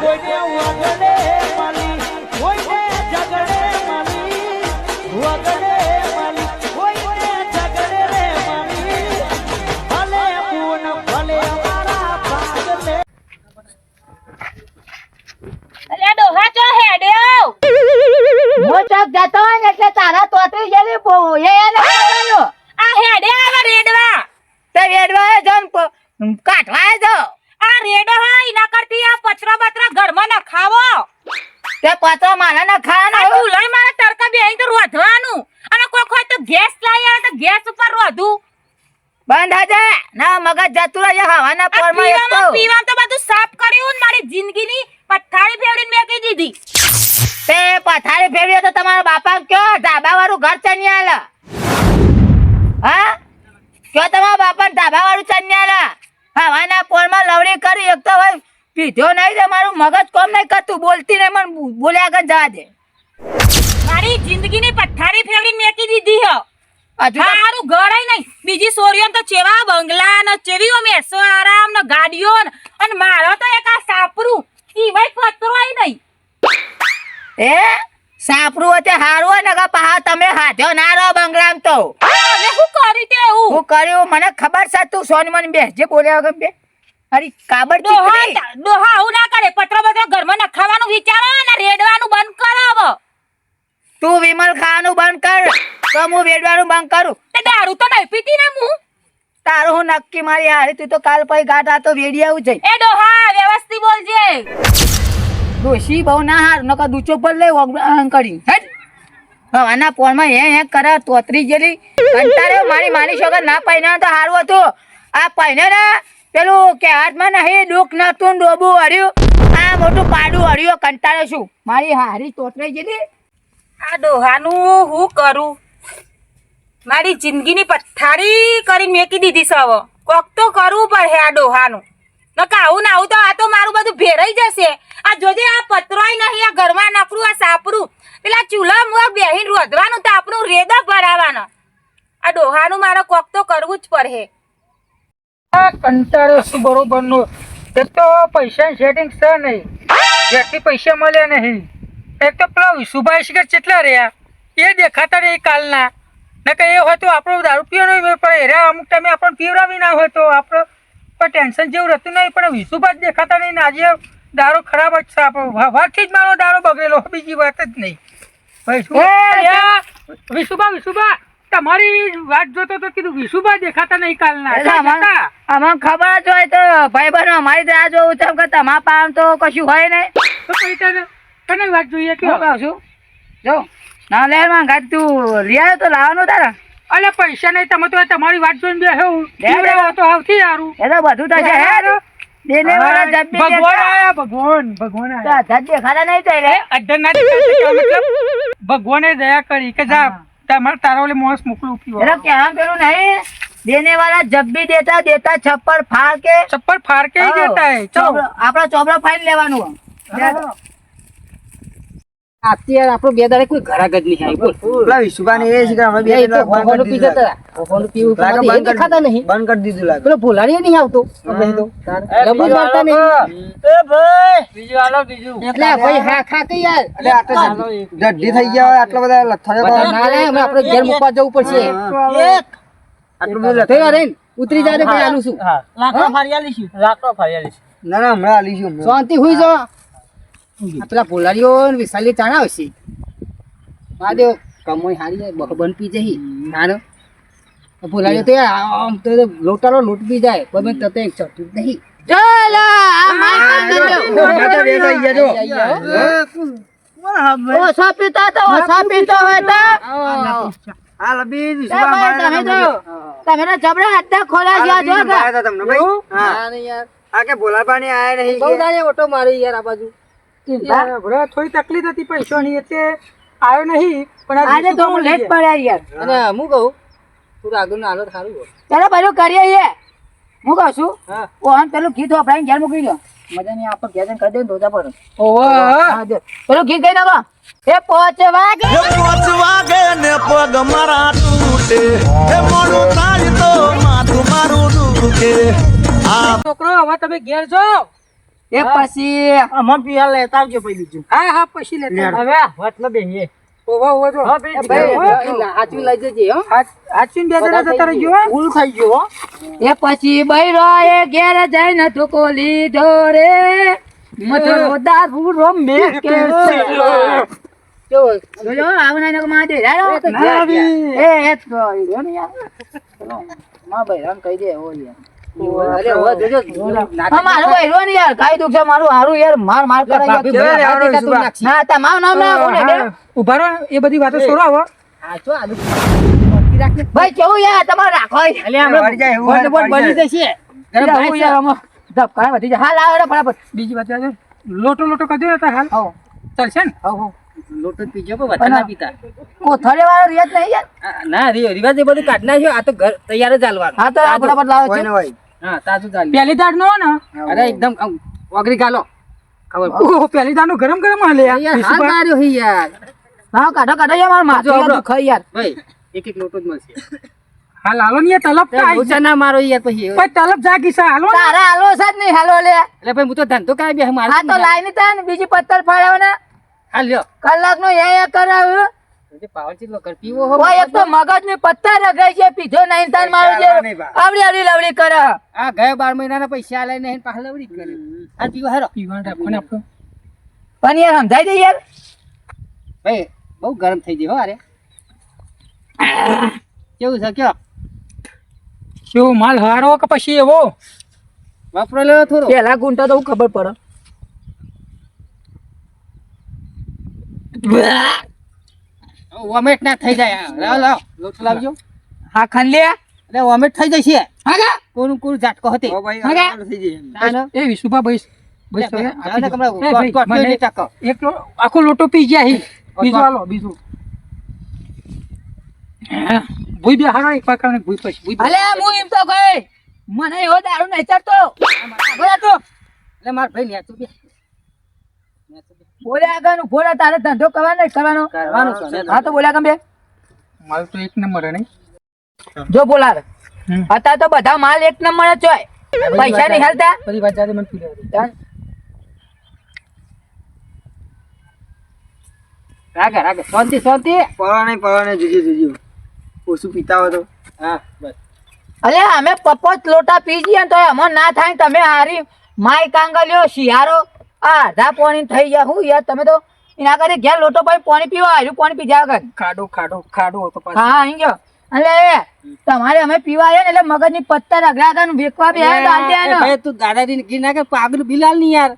કોઈને વગડે માલી કોઈને ઝગડે માલી વગડે માલી કોઈને ઝગડે રે માલી. ભલે પૂન ભલે અમારા ભાગલે. અલ્યા ડોહા ચો હેડ્યો? હું ચોક જતો હોય ને એટલે તારા તોતરી જેવી બહુ એ આ હેડે આવા રેડવા. તે વેડવાએ જો ને જો. આ રેડો હોય એના કરતી આ પચરા બચરા ઘરમાં ન ખાવો તે પચરા મારે ના ખાવાનું ચૂલાઈ મારા તડકા બેહી તો રોધવાનું. અને કોક હોય તો ગેસ લઈ આવે તો ગેસ ઉપર રોધું. બંધ હજે. ના મગજ જતું રહે હવાના પરમાં એક તો. પીવામાં તો બધું સાફ કર્યું ને મારી જિંદગીની પથારી ફેવડીને મેકી દીધી. તે પથારી ફેરવી તો તમારા બાપા કયો ધાબા વાળું ઘર ચન્યાલા હા? કયો તમારા બાપા ધાબા વાળું ચન્યાલા હવાના પોરમાં લવડી કરી એક તો ભાઈ પીધો નહીં તે મારું મગજ કોમ નહીં કરતું બોલતી નહીં મને બોલ્યા આગળ જવા દે. મારી જિંદગીની પથારી ફેવડીને મેકી દીધી હો. મારું ઘર નહીં. બીજી સોરીઓ તો ચેવા બંગલા ને ચેવી મેસો આરામ ને ગાડીઓ ને અને મારો તો એક આ સાપરું. ઈ ભાઈ પતરોય નહીં. એ? સાપરું હોય તે હારું હોય ને પહા તમે હાથ્યો ના રહો બંગલામ તો. અને શું કરી તે એવું હું કર્યું? મને ખબર છે તું સોનમન મને બે. જે બોલ્યા વગર બે. અરે કાબર દોહા ડોહા આવું ના કરે. પત્રો બતરો ઘરમાં નખાવાનું વિચારો અને રેડવાનું બંધ કરો હવે. તું વિમલ ખાવાનું બંધ કર. તો હું વેડવાનું બંધ કરું. તે દારૂ તો નહીં પીતી ને હું. તારું હું નક્કી મારી હારી. તું તો કાલ પછી ગાટ તો વેડી આવું જઈ. એ દોહા વ્યવસ્થિત બોલજે. ડોશી બહુ ના હાર. નકર દૂચો પર લઈ કરી હેટ. હવાના પોરમાં હે હે કરે તોતરી જેલી કંટાળ્યો મારી માની શગર ના પહેર્યા તો સારું હતું. આ પહેને ને પેલું કે હાથમાં નહીં, દુઃખ નતું ડોબું હર્યું. આ મોટું પાડું હર્યું, કંટાળે છું. મારી હારી તોતરાઈ જેલી આ ડોહાનું હું કરું? મારી જિંદગીની પથારી કરીને મેકી દીધી સવ કોક તો કરવું પડે આ ડોહાનું. નકા આવું ને આવું તો આ તો મારું બધું ભેરાઈ જશે આ જોજે આ પતરોય નહીં આ ઘરમાં નકરું આ સાપરું પેલા ચૂલા મુઆ બેહીને રોધવાનું તો આપણું રેદા ભરાવાનો આ ડોહાનું મારે કોક તો કરવું જ પડે આ કંટાળો શું બરોબર નો એક તો પૈસા સેટિંગ છે નહીં. જેટલી પૈસા મળ્યા નહીં. એક તો પેલા વિશુભાઈ શિખર કેટલા રહ્યા? એ દેખાતા રહી કાલના. નકર એ હોય તો આપણો દારૂ પીવાનો મેળ પડે એરા અમુક ટાઈમે આપણને પીવડાવી ના હોય તો આપણો પણ ટેન્શન જેવું રહેતું નહીં પણ વિશુભાઈ જ દેખાતા નહીં ને આજે દારૂ ખરાબ જ છે આપણો. વા- જ મારો દારૂ બગડેલો બીજી વાત જ નહીં. વિશુભા વિશુભા! તમારી વાત જોતો તો કીધું વિશુભા દેખાતા નહીં કાલના. એટલે? આમાં ખબર જ હોય તો ભાઈ બહેનો અમારી રાહ જોવું છે કે તમારા પામ તો કશું હોય નહીં. તો પછી તને તને વાત જોઈએ કે? કહું છું જો ના લે માં ગાડી તું લઈ આવ્યો તો લાવવાનું તારા. અલે પૈસા નહીં તમે તો તમારી વાત જોઈને બેહો. હું દે. તો આવતી સારું એ તો બધું થશે હે દેને વાળા ભગવાન આયા ભગવાન ભગવાન આયા. દેખાતા નહીં તો રે અઢાર ના મતલબ ભગવાને દયા કરી કે જા. તમારે તારા મોસ મોકલું ક્યાં પેલું નહીં. દેને વાળા જબ ભી દેતા દેતા છપ્પર ફાર કે છપ્પર ફાર કે દેતા હે. ચલો આપડા ચોબડા ફાઈન લેવાનું આજથી યાર આપણો બે દાડે કોઈ ઘરા ગજ નહીં આવી બોલ. પેલા વિશુભાને એ છે કે અમે બે દાડે તો જણા બંધ ભગવાનનું કરી પી જતા હતા. ભગવાનનું પીવું એ બંધ કરી દેખાતા નહીં. બંધ કરી દીધું લાગે. પેલો ભોલાડીએ નહીં આવતો. આપણે તો? ડબ્બો મારતા નહીં. એટલે ભાઈ હા ખા કે યાર. એટલે આટલા જડ્ડી થઈ ગયા આટલા બધા બધા ના લે અમે આપણે ઘેર મૂકવા જવું પડશે. આટલું બધું તો રે ઉતરી જાય ભાઈ આલું છું. ના ના હમણાં આલીશું. શાંતિ હોઈ જો. પેલા પોલારીઓ વિશાલી ચાણા આવશે મહાદેવ કમોય હારી જાય બહુ બંધ પી જઈ નાનો પોલારીઓ તો આમ તો લોટાનો લોટ પી જાય બમે તો એક ચટું નહીં. ચાલો આ માઈક કરી દેજો. હમણાં તો બે થઈ ગયા જો. ઓછો પીતો તો ઓછો પીતો હોય તો. આ લબી એ વિશુભા ભાઈ મારે તમે તો તમે તો જબરા હાથે ખોલ્યા છે આ જો કે. આયા તમને ભાઈ. હા. ના નહીં યાર. આ કે ભોલાપાણી આયા નહીં બહુ ઓટો મારી યાર આ બાજુ. થોડી તકલીફ હતી પૈસાની એટલે આવ્યો નહીં પણ આજે તો હું લેટ પડ્યા યાર. અને હું કહું તું આગળનું હાલો સારું હોય ચાલો પેલું કરીએ એ. હું કહું છું ઓહન પેલું ગીત વપરાઈને ઘેર મૂકી દો મજા નહીં આપણે ઘેર કરી દે ધોધા પર. ઓહો. પેલું ગીત ગઈ નાખો. એ પોચ વાગે. પોચ વાગે ને પગ મારા તૂટે. એ મોડું તાળી તો માથું મારું દુખે. આ છોકરો હવે તમે ઘેર જાઓ એ પછી અમાર પિયા લેતા આવજો પછી બીજું. હા હા પછી લેતા. હવે વાત ન બેહીએ. ઓવા ઓવા એ ભાઈ હાચું લઈ જજે હો. આચીન બે જણા જતા રહેજો હો. ફૂલ થઈ ગયો હો. એ પછી બૈરો એ ઘેર જઈને ઠુકો લીધો રે. મથુરો દારૂ રમે કે જો આવના. એ એ તો યાર. કહી દે ઓ એ બધી વાતો છોડો રાખને ભાઈ કેવું યાર તમારે રાખો બની જશે. ધબકારા વધી જાય. હાલ આવો ફટાફટ. બીજી વાત લોટો લોટો કરી દો ને તાર હાલ. આવો. ચાલશે ને? આવો. લોટો પીજો પણ વધારે ના પીતા. કોથળે વાળો રિયાજ નહીં યાર? ના રી- રિવાજ એ બધું કાઢ નાખ્યો આ તો ઘર તૈયાર જ હાલવાનું હા તો ફટાફટ લાવો કોઈ છો હા તાજું ચાલ્યું પહેલી દાડ નો? ને અરે એકદમ ઓગરી ગાલો. ખબર ઓહો પહેલી દાડનું ગરમ ગરમ હાલે યાર. યાર હાલ માર્યો હી યાર. હા કાઢો કાઢો યાર માર માથું દુખાય યાર. ભાઈ એક એક લોટો જ મળશે. હા લાલો ને તલબ ઓછા ના મારો યાર પછી જાય. તલબ જા કિસા હાલો. તારા હાલો સાજ નહીં હાલો લે. એટલે ભાઈ હું તો ધંધો કાંઈ બે મારા તો લાઈ તા ને બીજી પત્તર ફાડ્યો ને. હાલ લ્યો. કલાક નો એ કરાવ્યું પીવો હો એક તો મગજની પત્તા રગાઈ છે પીધો નહીં તાન મારું જે આવડી આવડી લવડી કરે. આ ગયા બાર મહિનાના પૈસા આલે નહીં પાછા લવડી કરે. આ પીવો હેરો. પીવાનું રાખો ને આપણું. પણ યાર સમજાઈ દે યાર? ભાઈ બહુ ગરમ થઈ ગયો હો અરે કેવું છે કયો? કેવો માલ હારો કે પછી એવો? વાપરો લેવો થોડો. પેલા ગુંટા તો ખબર પડે. વોમેટ ના થઈ જાય. હા, લાવ લાવ. લોટ લાવજો. હા ખાન લે. એટલે વોમેટ થઈ જશે. હા કોનું કોનું ઝાટકો હતી? ભાઈ થઈ જાય એ વિશુભા ભાઈ ભાઈ. એક આખો લોટો પી ગયા હી. બીજું હાલો બીજું. ભૂઈ બે હારો એક પાકા ને ભૂઈ પછી ભૂઈ બે. હું એમ તો કહે મને એવો દારૂ નહીં ચડતો. તો એટલે માર ભાઈ નેચું બે. બોલે આગળ ભોળા તારે ધંધો કરવાનો? કરવાનો કરવાનું છે ને. હા તો બોલ્યા ગમે માલ તો એક નંબર હે જો બોલાર અત્યારે તો બધા માલ એક નંબર જ હોય. પૈસા નહીં હાલતા? બધી વાત જાતે મને પી રાગે રાગે. શાંતિ શાંતિ. પડવા નહીં પડવા નહીં જોજો જોજો. ઓછું પીતા હોય તો. હા બસ. અલે અમે પપ્પો લોટા પી જઈએ તો એમાં ના થાય ને તમે હારી માય કાંગલ્યો શિયારો આ અડધા પોણી થઈ ગયા. હું યાર તમે તો એના કરે ઘેર લોટો પાઈ પાણી પીવા આવ્યું પાણી પી જાવ આગળ ખાડો ખાડો ખાડો હતો હા અહીં ગયો. એટલે તમારે અમે પીવા આવ્યા ને એટલે મગજની પત્તર અગડા હતા વેકવા બી આવ્યા દે તું દાદાજી ગીર નાખે પાગલ બિલાલની યાર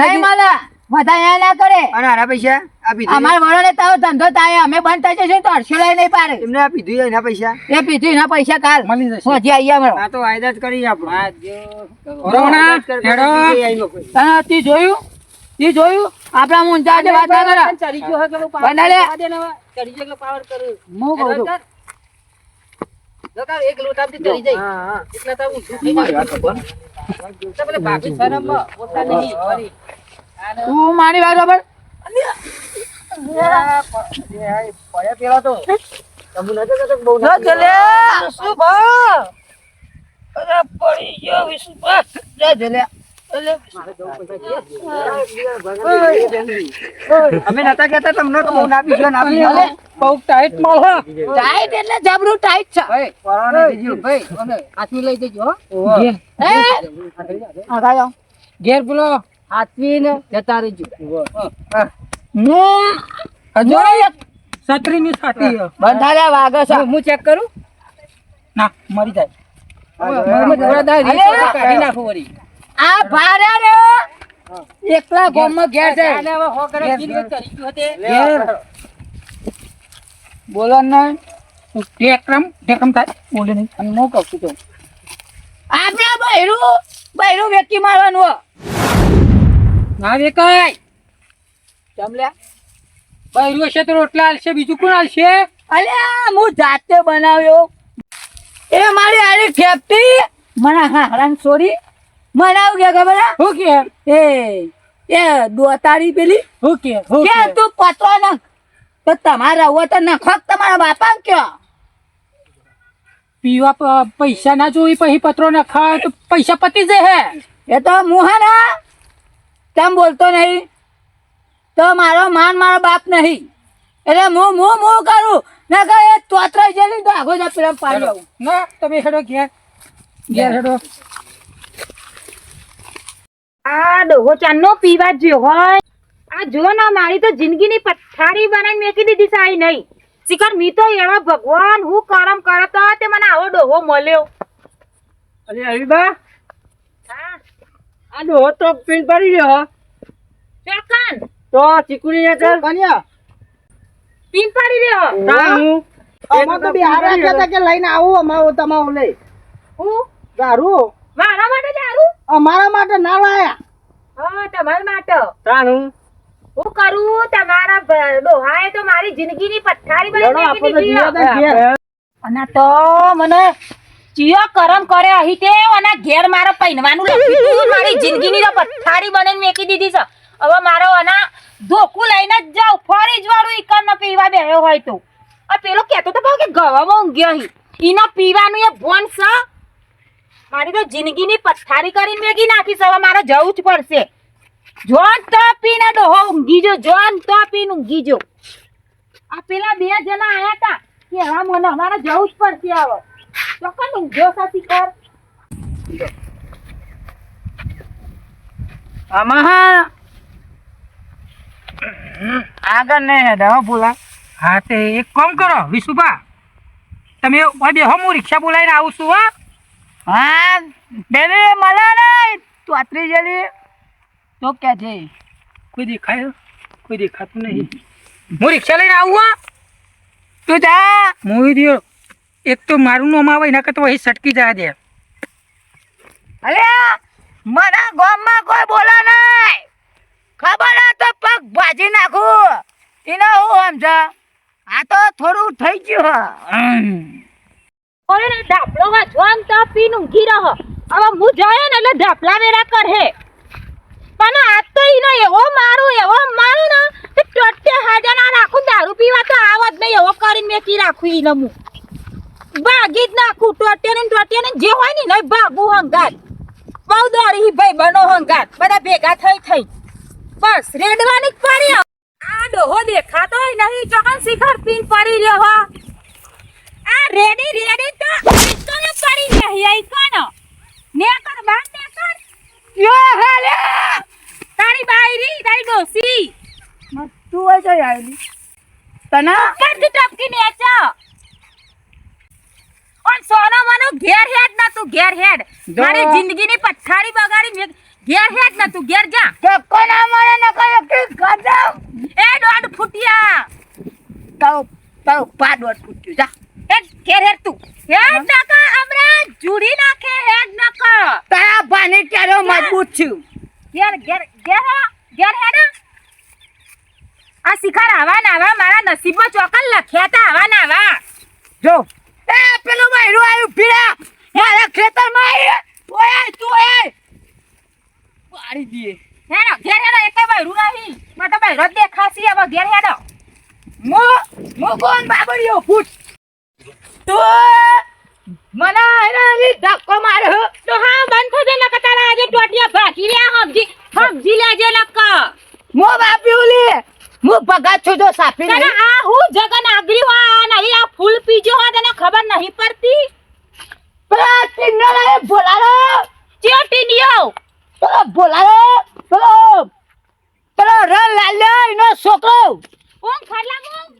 નહીં માલા બધા ના કરે. અને આના પૈસા? આ પીધું અમાર વડોને તારો ધંધો થાય અમે બંધ થઈ જશે તો અડસો લઈ નહીં પાડે. એમને આ પીધું એના પૈસા? એ પીધું એના પૈસા કાલ. મળી જશે. હજી આવીએ અમારો આ તો વાયદા જ. કરી આપણે રોણા, હેડો. હા, તે જોયું? તે જોયું? આપણા મુંજા જે વાત ના કરે. ચડી ગયો હોય કે ચડી ગયો પાવર કરું? હું કહું છું. જોકા એક લોટામાંથી ચડી જાય. એટલે તો ઊંધું થઈ જાય. ભાભી નહીં. તું મારી વાત ખબર અમે નતા કહેતા તમને તો બહુ ના પીજો ના પીજો બહુ ટાઈટ માલ હે. ટાઈટ એટલે જબરું ટાઈટ છે. ભાઈ નહીં ભાઈ અને લઈ જજો હો. એ આ ગાયો ઘેર પેલો હાથમી ને જતા રહેજો. હું. હજુ છત્રી ની છાતી. બંધારે વાગે છે. હું ચેક કરું? ના મરી જાય. આ ભારે રે. એકલા ગામમાં ઘેર બોલો ને. ટેકરમ ટેકરમ થાય. બોલે નહીં. અને હું કહું છું આપણા આપણે બૈરું વ્યક્તિ મારવાનું. ના વેકાય જમલ્યા બૈરું હશે તો રોટલા હાલશે બીજું કોણ હાલશે? અલ્યા હું જાતે બનાવ્યો. એ મારી આડી ખેપટી. મને હારાન છોરી મને આવું કે ખબર હું? કે? એ એ દોતારી પેલી. હું કે હું કે તું પતરો ન તો તમારા હોય તો નખક તમારા બાપા કયો પીવા પૈસા ના જોઈ પછી પત્રો ના ખાય તો પૈસા પતી જાય હે. એ તો મુહાના તેમ બોલતો નહીં. તો મારો માન મારો બાપ નહીં. એટલે હું હું હું કરું? ને કે એ તોતરા જેલી તો આગો જા પેલા પાડી આવું ના તમે હેડો ઘેર. ઘેર હેડો. આ ડોહો ચાંદનો પીવા જ જ્યો હોય. આ જો ના મારી તો જિંદગીની પથારી બનાવી મેકી દીધી સાઈ નહીં. શિખર મી તો એવા ભગવાન હું કરમ કરતો તે મને આવો ડોહો મળ્યો. અરે અરીબા હા આ ડોહો તો પીન પડી રહ્યો ચોકન તો ચીકુની ને કન્યા? પીન પાડી રહ્યો હું અમાર તો બિહાર રાખ્યા હતા કે લઈને આવું અમારો તમારો લઈ. હું? દારૂ મારા માટે દારૂ અમારા માટે ના લાયા. હા તમારા માટે. તાનું હું? કરું? તમારા બ- ડોહાએ તો મારી જિંદગીની પથારી બનાવી દીધી. તા. અને તો મને ચિયો કરમ કરે અહીં તે અને ઘેર મારો પહેનવાનું લખી. મારી જિંદગીની તો પથારી બને મેકી દીધી છે. હવે મારો આના ધોકું લઈને જ જાઉં, ફરી જ વાળું ઈકર ન પીવા બેહ્યો હોય તો. આ પેલો કહેતો તો ભાવ કે ગવામાં ઊંઘ્યો અહીં. ઈનો પીવાનું એ ભોન છે? મારી તો જિંદગીની પથારી કરીને મેગી નાખી હવે મારે જવું જ પડશે. જોન તો પીને ડોહો ઊંઘી જોન તો પીને ઊંઘી જો આ પેલા બે જણા આયા હતા કે હા મને અમારે જવું જ પડશે હવે. ચોક્કસ ઊંઘ્યો સાથી tikar. આમાં આગળ નહીં હેડા બોલા હા, તે એક કામ કરો, વિશુભા. તમે બેહો હું રિક્ષા બોલાવીને આવું છું હા હા પેલી મળે ને તોતરી જેલી. તો ક્યાં છે. કોઈ દેખાય, કોઈ દેખાતું નહીં. હું રિક્ષા લઈને આવું, હા. તું જા. મૂવી દો એક તો મારું નામ આવે એના કરતા અહીં સટકી જાય દે. અરે મને ગામમાં કોઈ બોલા નહીં. ખબર હે તો પગ ભાજી નાખું. એને હું સમજા આ તો થોડું થઈ ગયું. ઓરે ને ધાપલો વાંચવાન તો પીને ઊંઘી રહો. હવે હું જાય ને એટલે ધાપલા વેરા કરે પણ આ તો ઈનો એવો મારું એવો મારું ને ટોટે હાજર ના રાખું દારૂ પીવા તો આવત નહીં. એવો કરીને મેકી રાખું એને હું. ભાગી જ નાખું ટોટે ને ટોટે ને જે હોય ને નહીં ભાગું હંગાત. બહુ દોડી ભાઈ બનો હંગાત બધા ભેગા થઈ થઈ. બસ રેડવાની જ પડી આ ડોહો દેખાતો નહીં ચોકન શિખર પીન પડી રહ્યો હો. આ રેડી રેડી તો આઈકોને પડી રહી આઈકોનો ને. કર બાર ને કર યો હાલે! તારી બાયરી તારી ડોસી. તું હોય તો આવેલી તને? ઉપરથી ટપકી નેચો ઓન સોનો મનો ઘેર હેડ ના તું ઘેર હેડ. મારી જિંદગીની પથારી બગાડી ઘેર હેડ ના તું ઘેર જા. ધક્કો ના મારે ન કયો કે ગજબ એ દોડ ફૂટિયા. તારો તારો પાડવટ ફૂટ્યું જા. એ ઘેર હેડ તું. હેડ નકા હમણાં જુડી નાખે હેડ નકા તારા પાણી ક્યારે મજબૂત છું ઘેર ઘેર ઘેર ઘેર હેડ આ શિખર આવા નાવા મારા નસીબમાં ચોકલ લખ્યા તા આવા નાવા જો. એ પેલું બૈરું આવ્યું ભીડા. મારા ખેતરમાં આવી ઓય તું એ. પાડી દીએ. હેડો ઘેર હેડો એકે બૈરું નહીં. મેં તો જ દેખાશી હવે ઘેર હેડો. મો મો કોણ બાબડીઓ ફૂટ તો મને હેરાલી ધક્કો મારે તો હા બંધ થજે નકર તારા આજે ટોટિયા ભાગી રહ્યા હમજી હમજી લેજે નક મો બાપ્યું લે હું ભગત છું જો સાફી તને આ હું જગન આગરી હોય નહીં આ ફૂલ પીજો હોય તને ખબર નહીં પડતી. પેલા ટીનો લઈ બોલાલો ચિયો ટીંડિયો? પેલો બોલાલો પેલો પેલો રન લાલ્યો એનો છોકરો. ઊંઘ ખાટલા ઊંઘ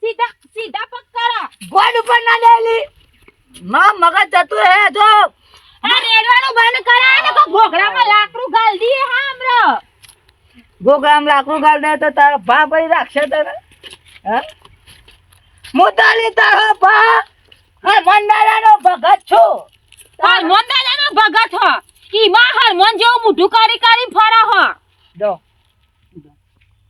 સીધા સીધા પગ કરો. ગોડ ઉપર ના દેલી માં મગજ જતું હે જો. આ રેડવાનું બંધ કરાય ને કો ઘોઘરામાં લાકડું ગાલ દીએ હા હમરો ગોગ્રામ લાકડું ગાળ દે તો તારો ભા ભાઈ રાખશે તને. હે? મુતાલી તારો ભા હા મંડારાનો ભગત છું. હરમોન દાદાનો ભગત હો. ઈમાં હરમોન જેવું મોઢું કરી કરી ફરા હો. જો.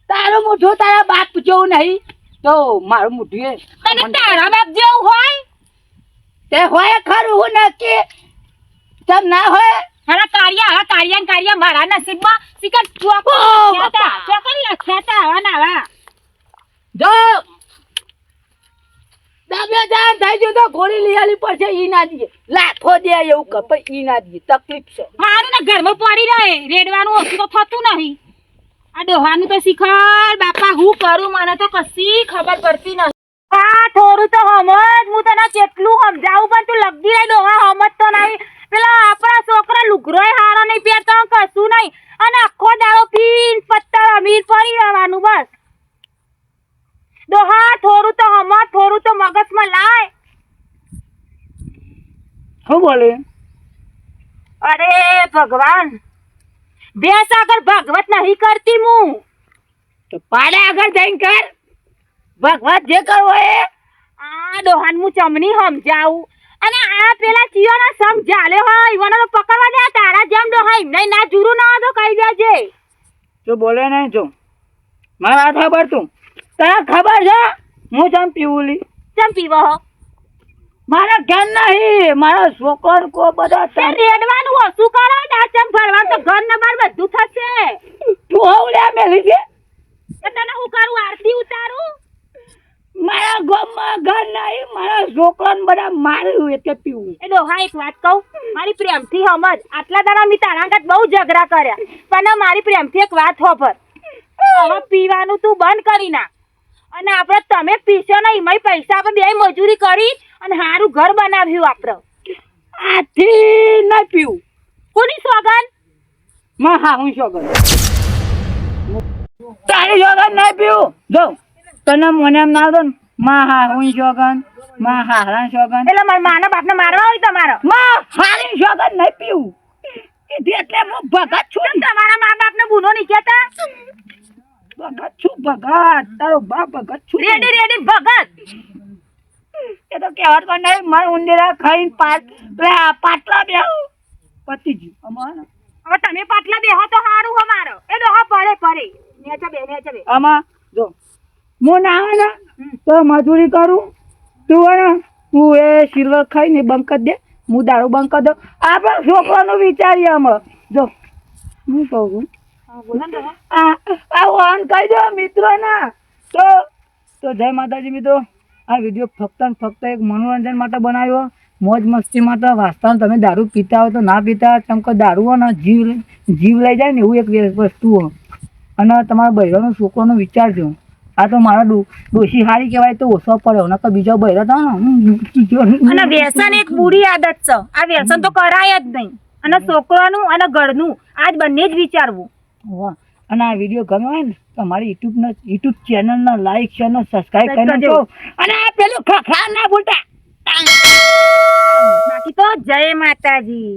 તારું મૂઠું તારા બાપ જેવું નહીં. તો મારું મુઠું તને તારા બાપ જેવું હોય? તે હોય ખરું હું નક્કી. તમ ના હોય? હારા કારિયા હારા કારિયા ને કાળિયા મારા નસીબમાં સિકર ચોકો ઓ, લખ્યા તા બાપા. ચોકો લખ્યા તા આવા જો. તમે જાન થઈ ગયું તો ગોળી લઈ આલી પડશે ઈ ના દીએ. લાખો દે એવું કપે ઈ ના દીએ. તકલીફ છે. મારું ને ઘરમાં પડી રહે. રેડવાનું ઓછું તો થતું નહીં. આ ડોહાનું તો શીખર બાપા હું કરું? મને તો કશી ખબર પડતી નથી. આ થોડું તો સમજ હું તને કેટલું સમજાવું પણ તું લગી રહી ડોહા સમજ તો નહીં. પેલા આપણા છોકરા લુગરોય હારો નહીં પહેરતો કશું નહીં. અને આખો દાડો પીન પત્તર અમીર પડી રહેવાનું બસ. દોહા થોડું તો સમજ થોડું તો મગજમાં લાય. શું બોલે? અરે ભગવાન ભેંસ આગળ ભાગવત નહીં કરતી હું. તો પાડે આગળ જઈને કર. ભગવત જે કરવો એ. આ દોહાન હું ચમની સમજાવું. આ પેલા ચિયોના સંગ જાલે હોય ઈવોને તો પકડવા દે તારા જેમ ડોહા એમને ના જુરુ ના તો કહી દેજે. જો બોલે નહીં જો. મારા ખબર તું? તને ખબર છે? હું જેમ પીવું ચમ પીવો હો? મારા ઘર નહીં મારા છોકરો કો બધા તે રેડવાનું ઓછું કરો? ડાચમ ભરવાનું તો ઘર ને બાર બધું થશે. તું હવડ્યા મેલી છે તને હું કરું? આરતી ઉતારું? મારા ગામમાં ઘર નહીં મારા છોકરાને બધા માર્યું એટલે પીવું. એ ડોહા એક વાત કહું. મારી પ્રેમથી સમજ આટલા દાડા મેં તારા આગળ બહુ ઝઘડા કર્યા. પણ મારી પ્રેમથી એક વાત હોભર હવે પીવાનું તું બંધ કરી ના અને આપણે તમે પીશો ને એમાંય પૈસા આપણે બે મજૂરી કરી અને સારું ઘર બનાવ્યું આપણે. આથી ન પીવું. કોની સોગન? માં હા હું સોગન. તારી સોગન નહીં પીવું. જો તને મને એમ ના દો ને માં હા હું શોગનમાં હારા શોગન. એટલે મારા માના બાપને મારવા હોય તમારો? માં હારી શોગન નહીં પીવું. કીધી એટલે હું ભગત છું તમારા મા બાપને ગુનો નહીં કહેતા? ભગત છું ભગત. તારો બાપ ભગત છું. રેડી રેડી ભગત. એ તો કહેવત પણ નહીં મારે ઉંદેરા ખાઈને પાટ પાટલા બે પતી ગયું અમારે હવે તમે પાટલા બેહો તો સારું અમારો. મારો એ ડોહા પડે પડે નેચા બે નેચા બે. આમાં જો. હું ના આવે ને તો મજૂરી કરું. તું હે ને તું એ સિલ્વર ખાઈને બંધ કરી દે. હું દારૂ બંધ કરી દઉં. આપણે છોકરાનું વિચારીએ અમે જો હું કહું છું. ને આ આ કહી દો મિત્રો ના તો તો જય માતાજી મિત્રો. આ વીડિયો ફક્ત ને ફક્ત એક મનોરંજન માટે બનાવ્યો. મોજ મસ્તી માટે. વાસ્તવ તમે દારૂ પીતા હોય તો ના પીતા ચમકો દારૂ હોય ને જીવ જીવ લઈ જાય ને એવું એક વસ્તુ હોય અને તમારા બહેરોનો છોકરોનો વિચારજો. આ તો મારા ડોશી હારી કહેવાય તો ઓછો પડ્યો નકર બીજો બૈરો તો અને વ્યસન એક બુરી આદત છે. આ વ્યસન તો કરાય જ નહીં. અને છોકરાનું અને ઘરનું આજ બંને જ વિચારવું. અને આ વીડિયો ગમ્યો હોય ને તો મારી યુટ્યુબ ના યુટ્યુબ ચેનલ લાઈક શેર ને સબસ્ક્રાઇબ કરી નાખો અને આ પેલું ખખડા ના ભૂલતા. બાકી તો જય માતાજી.